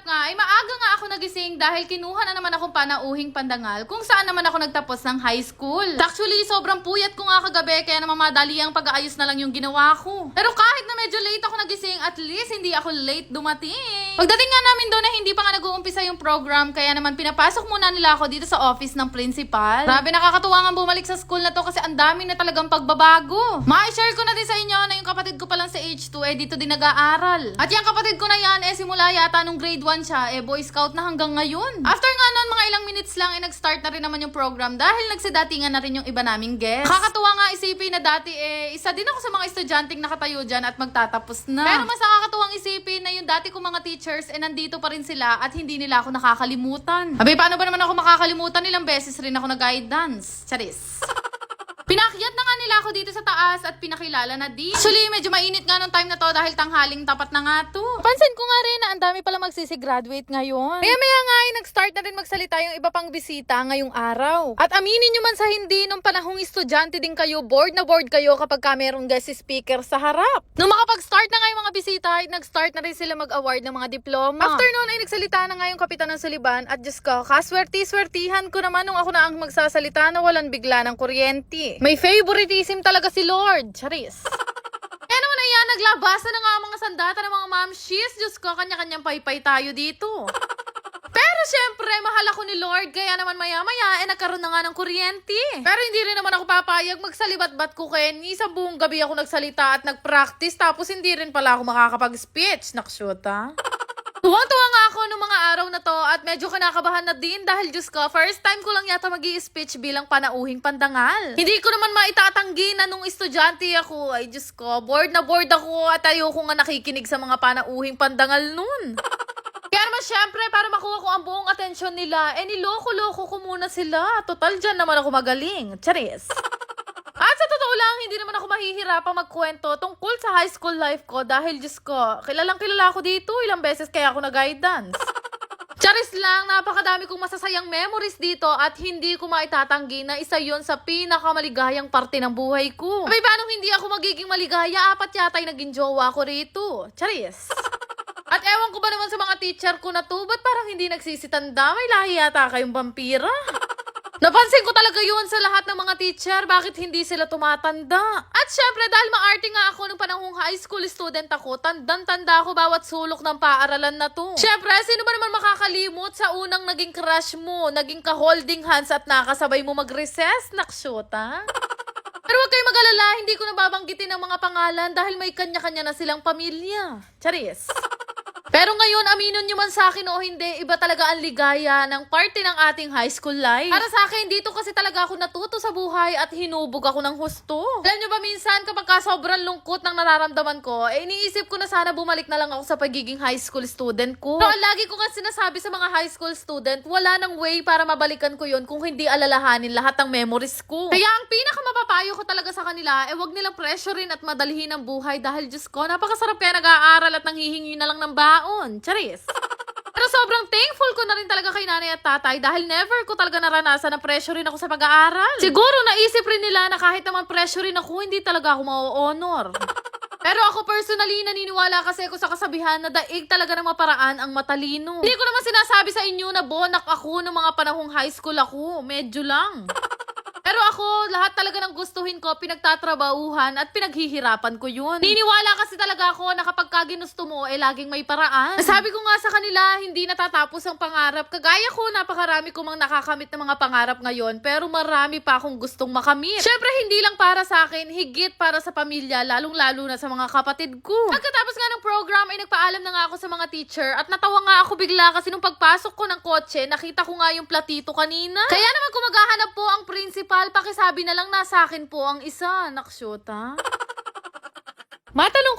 ganap nga ay maaga nga ako nagising dahil kinuha na naman akong panauhing pandangal kung saan naman ako nagtapos ng high school. Actually, sobrang puyat ko nga kagabi kaya naman madali ang pag-aayos na lang yung ginawa ko. Pero kahit na medyo late ako nagising, at least hindi ako late dumating. Pagdating nga namin doon na hindi pa nga nag-uumpisa yung program kaya naman pinapasok muna nila ako dito sa office ng principal. Grabe nakakatuwa nga bumalik sa school na to kasi ang dami na talagang pagbabago. Ma-share ko na din sa inyo na yung kapatid ko pa lang sa H2 eh dito din nag-aaral. At yung kapatid ko na yan eh simula yata nung grade 1 siya eh boy scout na hanggang ngayon. After nga nun mga ilang minutes lang eh nag-start na rin naman yung program dahil nagsidatingan na rin yung iba naming guest. Nakakatuwa nga isipin na dati eh isa din ako sa mga estudyanteng nakatayo dyan at magtatapos na. Pero mas nakakatuwang isipin na yung dati kong mga teachers eh nandito pa rin sila at hindi nila ako nakakalimutan. Abay paano ba naman ako makakalimutan ilang beses rin ako nag-guidance? Charis. Pinakyat nila ako dito sa taas at pinakilala na din. Actually, medyo mainit nga nung time na to dahil tanghaling tapat na nga to. Pansin ko nga rin na ang dami pala magsisi-graduate ngayon. Maya maya nga ay nag-start na rin magsalita yung iba pang bisita ngayong araw. At aminin nyo man sa hindi, nung panahong estudyante din kayo, bored na bored kayo kapag ka merong guest speaker sa harap. Nung makapag-start na nga yung mga bisita, ay nag-start na rin sila mag-award ng mga diploma. After noon ay nagsalita na nga yung kapitan ng Suliban at Diyos ko, kaswerti-swertihan ko naman nung ako na ang magsasalita na walang bigla ng kuryente. May favoritism talaga si Lord. Charis. Kaya naman na yan, naglabasa na nga mga sandata ng mga mamshis. Diyos ko, kanya-kanyang paypay tayo dito. Pero syempre, mahal ako ni Lord, kaya naman maya-maya, eh nagkaroon na nga ng kuryente. Pero hindi rin naman ako papayag magsalibat-bat ko Kenny. Sa buong gabi ako nagsalita at nag-practice, tapos hindi rin pala ako makakapag-speech. Nakshuta. Tuwang-tuwa nga ako nung mga araw na to at medyo kinakabahan na din dahil Diyos ko, first time ko lang yata mag speech bilang panauhing pandangal. Hindi ko naman maitatanggi na nung estudyante ako, ay Diyos ko, bored na bored ako at ayoko nga nakikinig sa mga panauhing pandangal nun. Kaya naman syempre, para makuha ko ang buong atensyon nila, eh niloko-loko ko muna sila. Total dyan naman ako magaling. Charis. ako mahihirapang magkwento tungkol sa high school life ko dahil Diyos ko, kilalang kilala ako dito, ilang beses kaya ako nag-guidance. Charis lang, napakadami kong masasayang memories dito at hindi ko maitatanggi na isa yon sa pinakamaligayang parte ng buhay ko. Abay, paano hindi ako magiging maligaya? Apat yata yung naging jowa ko rito. Charis. At ewan ko ba naman sa mga teacher ko na to, ba't parang hindi nagsisitanda? May lahi yata kayong vampira. Napansin ko talaga yun sa lahat ng mga teacher, bakit hindi sila tumatanda? At syempre, dahil maarte nga ako nung panahong high school student ako, tandang-tanda ako bawat sulok ng paaralan na to. Syempre, sino ba naman makakalimot sa unang naging crush mo, naging ka-holding hands at nakasabay mo mag-recess? Naksyota? Pero huwag kayong mag-alala, hindi ko nababanggitin ang mga pangalan dahil may kanya-kanya na silang pamilya. Charis. Pero ngayon, aminin nyo man sa akin o hindi, iba talaga ang ligaya ng parte ng ating high school life. Para sa akin, dito kasi talaga ako natuto sa buhay at hinubog ako ng husto. Alam nyo ba minsan, kapag ka sobrang lungkot ng nararamdaman ko, eh iniisip ko na sana bumalik na lang ako sa pagiging high school student ko. Pero lagi ko nga sinasabi sa mga high school student, wala nang way para mabalikan ko yun kung hindi alalahanin lahat ng memories ko. Kaya ang pinakamapapayo ko talaga sa kanila, eh wag nilang pressurein at madalhin ang buhay dahil Diyos ko, napakasarap kaya nag-aaral at nanghihingi na lang ng baon. Charis. Pero sobrang thankful ko na rin talaga kay nanay at tatay dahil never ko talaga naranasan na pressure rin ako sa pag-aaral. Siguro naisip rin nila na kahit naman pressure rin ako, hindi talaga ako ma-honor. Pero ako personally, naniniwala kasi ako sa kasabihan na daig talaga ng maparaan ang matalino. Hindi ko naman sinasabi sa inyo na bonak ako ng mga panahong high school ako. Medyo lang. Pero ako, lahat talaga ng gustuhin ko, pinagtatrabahuhan at pinaghihirapan ko yun. Niniwala kasi talaga ako na kapag ka ginusto mo, eh laging may paraan. Sabi ko nga sa kanila, hindi natatapos ang pangarap. Kagaya ko, napakarami ko mang nakakamit ng mga pangarap ngayon, pero marami pa akong gustong makamit. Syempre, hindi lang para sa akin, higit para sa pamilya, lalong-lalo na sa mga kapatid ko. Pagkatapos nga ng program, ay nagpaalam na nga ako sa mga teacher at natawa nga ako bigla kasi nung pagpasok ko ng kotse, nakita ko nga yung platito kanina. Kaya naman kung maghahanap po ang principal, pakisabi na lang nasa akin po ang isa. Naksyota. Matanong